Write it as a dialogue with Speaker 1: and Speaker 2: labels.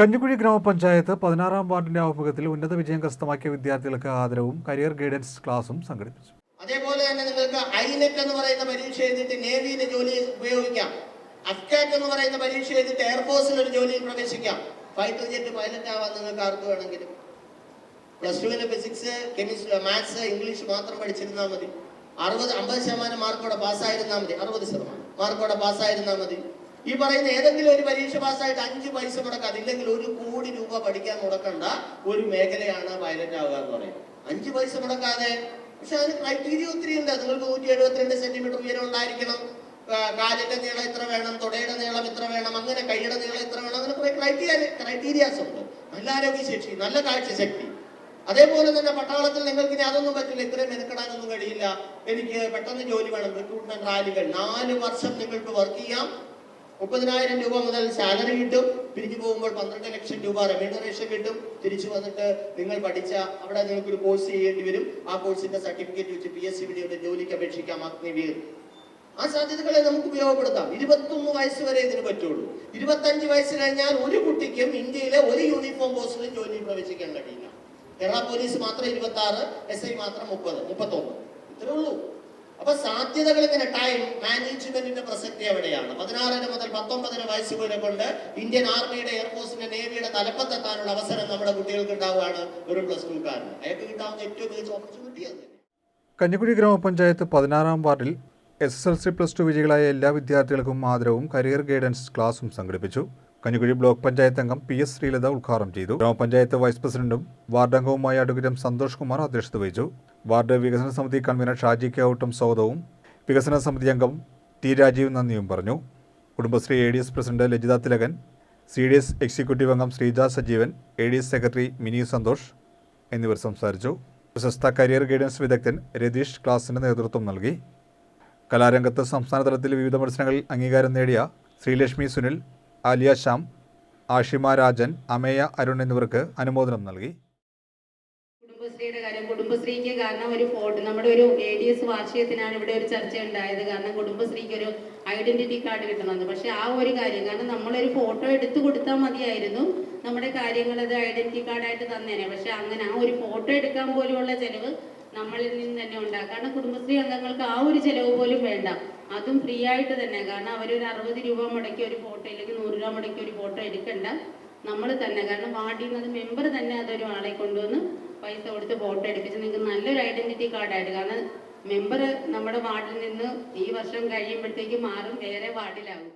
Speaker 1: കഞ്ഞിക്കുഴി ഗ്രാമപഞ്ചായത്ത് പതിനാറാം വാർഡിന്റെ ആഭിമുഖ്യത്തിൽ ഉന്നത വിജയം കരസ്ഥമാക്കിയ വിദ്യാർത്ഥികൾക്ക് ആദരവും കരിയർ ഗൈഡൻസ് ക്ലാസും സംഘടിപ്പിച്ചു.
Speaker 2: അതേപോലെ തന്നെ നിങ്ങൾക്ക് ഐനെറ്റ് എന്ന് പറയുന്ന പരീക്ഷ എഴുതിയിട്ട് നേവിയിലെ ജോലി ഉപയോഗിക്കാം. അഫ്കാറ്റ് എന്ന് പറയുന്ന പരീക്ഷ എഴുതിയിട്ട് എയർഫോഴ്സിൽ ഒരു ജോലിയിൽ പ്രവേശിക്കാം. ഫൈറ്റർ ജെറ്റ് പൈലറ്റ് ആവാൻ നിങ്ങൾക്ക് ആർക്ക് വേണമെങ്കിലും. പ്ലസ് ടുവിന് ഫിസിക്സ് കെമിസ്ട്രി മാത്സ് ഇംഗ്ലീഷ് മാത്രം പഠിച്ചിരുന്നാൽ മതി. അറുപത് അമ്പത് ശതമാനം മാർക്കോടെ പാസ്സായിരുന്നാൽ മതി. അറുപത് ശതമാനം മാർക്കോടെ പാസ്സായിരുന്നാൽ മതി. ഈ പറയുന്ന ഏതെങ്കിലും ഒരു പരീക്ഷ പാസ്സായിട്ട് അഞ്ച് പൈസ മുടക്കാം ഇല്ലെങ്കിൽ ഒരു കോടി രൂപ പഠിക്കാൻ മുടക്കേണ്ട ഒരു മേഖലയാണ് പൈലറ്റ് ആവുക എന്ന് പറയുന്നത്. അഞ്ച് പൈസ മുടക്കാതെ പക്ഷെ അതിന് ക്രൈറ്റീരിയ ഒത്തിരി ഉണ്ട്. നിങ്ങൾക്ക് നൂറ്റി എഴുപത്തിരണ്ട് സെന്റിമീറ്റർ ഉയരം ഉണ്ടായിരിക്കണം. കാലിന്റെ നീളം ഇത്ര വേണം തുടയുടെ നീളം ഇത്ര വേണം അങ്ങനെ കൈയുടെ നീളം ഇത്ര വേണം അങ്ങനെ കുറെ ക്രൈറ്റീരിയ ക്രൈറ്റീരിയാസ് ഉണ്ട്. നല്ല ആരോഗ്യശേഷി നല്ല കാഴ്ചശക്തി. അതേപോലെ തന്നെ പട്ടാളത്തിൽ നിങ്ങൾക്ക് ഇനി അതൊന്നും പറ്റില്ല. ഇത്രയും മെനക്കെടാനൊന്നും കഴിയില്ല. എനിക്ക് പെട്ടെന്ന് ജോലി വേണം. റിക്രൂട്ട്മെന്റ് റാലികൾ നാല് വർഷം നിങ്ങൾക്ക് വർക്ക് ചെയ്യാം. മുപ്പതിനായിരം രൂപ മുതൽ സാലറി കിട്ടും. പിരിഞ്ഞു പോകുമ്പോൾ പന്ത്രണ്ട് ലക്ഷം രൂപ റെമ്യൂണറേഷൻ കിട്ടും. തിരിച്ചു വന്നിട്ട് നിങ്ങൾ പഠിച്ച അവിടെ നിങ്ങൾക്ക് ഒരു കോഴ്സ് ചെയ്യേണ്ടി വരും. ആ കോഴ്സിന്റെ സർട്ടിഫിക്കറ്റ് വെച്ച് പി എസ് സി വിടിയുടെ ജോലിക്ക് അപേക്ഷിക്കാം അഗ്നിവീർ ആ സാധ്യതകളെ നമുക്ക് ഉപയോഗപ്പെടുത്താം. ഇരുപത്തൊന്ന് വയസ്സ് വരെ ഇതിന് പറ്റുള്ളൂ. ഇരുപത്തഞ്ച് വയസ്സ് കഴിഞ്ഞാൽ ഒരു കുട്ടിക്കും ഇന്ത്യയിലെ ഒരു യൂണിഫോം പോസ്റ്റിലും ജോലി പ്രവേശിക്കാൻ കഴിയില്ല. കേരള പോലീസ് മാത്രം ഇരുപത്തി ആറ് എസ് ഐ മാത്രം മുപ്പത് മുപ്പത്തൊന്ന്. ഇത്രേ ഉള്ളൂ. അപ്പൊ സാധ്യതകൾ ഇങ്ങനെ ടൈം മാനേജ്മെന്റിന്റെ പ്രസക്തി എവിടെയാണ്? പതിനാറിന് മുതൽ പത്തൊമ്പതിന് വയസ്സ് വരെ കൊണ്ട് ഇന്ത്യൻ ആർമിയുടെ എയർഫോഴ്സിന്റെ നേവിയുടെ തലപ്പത്തെത്താനുള്ള അവസരം നമ്മുടെ കുട്ടികൾക്ക് ഉണ്ടാവുകയാണ് ഒരു പ്ലസ് ടു കാരന്. അയാൾക്ക് കിട്ടാവുന്ന ഏറ്റവും മികച്ച ഓപ്പർച്യൂണിറ്റി അത്
Speaker 1: കഞ്ഞിക്കുഴി ഗ്രാമപഞ്ചായത്ത് പതിനാറാം വാർഡിൽ S S L C plus two വിജയികളായ എല്ലാ വിദ്യാർത്ഥികൾക്കും ആദരവും കരിയർ ഗൈഡൻസ് ക്ലാസും സംഘടിപ്പിച്ചു. കഞ്ഞിക്കുഴി ബ്ലോക്ക് പഞ്ചായത്ത് അംഗം പി എസ് ശ്രീലത ഉദ്ഘാടനം ചെയ്തു. ഗ്രാമപഞ്ചായത്ത് വൈസ് പ്രസിഡന്റും വാർഡ് അംഗവുമായ അഡ്വക്കേറ്റ് സന്തോഷ് കുമാർ അധ്യക്ഷത വഹിച്ചു. വാർഡ് വികസന സമിതി കൺവീനർ ഷാജി കെ ഔട്ടും സ്വാഗതവും. വികസന സമിതി അംഗം ടി രാജീവ് നന്ദിയും പറഞ്ഞു. Kudumbashree A D S president Lajitha Thilakan C D S executive അംഗം Sreeja Sajeevan A D S secretary Mini Santhosh എന്നിവർ സംസാരിച്ചു. പ്രശസ്ത കരിയർ ഗൈഡൻസ് വിദഗ്ധൻ രതീഷ് ക്ലാസിന് നേതൃത്വം നൽകി. കലാരംഗത്ത് സംസ്ഥാന തലത്തിൽ വിവിധ മത്സരങ്ങളിൽ അംഗീകാരം നേടിയ ശ്രീലക്ഷ്മി സുനിൽ ആലിയ ശ്യാം ആഷിമ രാജൻ അമേയ അരുൺ എന്നിവർക്ക് അനുമോദനം നൽകി.
Speaker 3: കുടുംബശ്രീയുടെ കാര്യം. കുടുംബശ്രീക്ക് കാരണം ഒരു ഫോട്ടോ നമ്മുടെ ഒരു എ ഡി എസ് വാർഷികത്തിനാണ് ഇവിടെ ഒരു ചർച്ച ഉണ്ടായത്. കാരണം കുടുംബശ്രീക്ക് ഒരു ഐഡന്റിറ്റി കാർഡ് കിട്ടണമെന്ന് പക്ഷെ ആ ഒരു കാര്യം കാരണം നമ്മളൊരു ഫോട്ടോ എടുത്തു കൊടുത്താൽ മതിയായിരുന്നു. നമ്മുടെ കാര്യങ്ങൾ അത് ഐഡന്റിറ്റി കാർഡായിട്ട് തന്നേനെ. പക്ഷെ അങ്ങനെ ആ ഒരു ഫോട്ടോ എടുക്കാൻ പോലുമുള്ള ചെലവ് നമ്മളിൽ നിന്ന് തന്നെ ഉണ്ടാകും. കാരണം കുടുംബശ്രീ അംഗങ്ങൾക്ക് ആ ഒരു ചെലവ് പോലും വേണ്ട. അതും ഫ്രീ ആയിട്ട് തന്നെ. കാരണം അവരൊരു അറുപത് രൂപ മുടക്കി ഒരു ഫോട്ടോ അല്ലെങ്കിൽ നൂറ് രൂപ മുടക്കി ഒരു ഫോട്ടോ എടുക്കണ്ട. നമ്മൾ തന്നെ. കാരണം വാർഡിൽ നിന്ന് മെമ്പർ തന്നെ അതൊരു ആളെ കൊണ്ടുവന്ന് പൈസ കൊടുത്ത് ഫോട്ടോ എടുപ്പിച്ച് നിങ്ങൾക്ക് നല്ലൊരു ഐഡന്റിറ്റി കാർഡായിട്ട് കാരണം മെമ്പർ നമ്മുടെ വാർഡിൽ നിന്ന് ഈ വർഷം കഴിയുമ്പോഴത്തേക്ക് മാറും വേറെ വാർഡിലാകും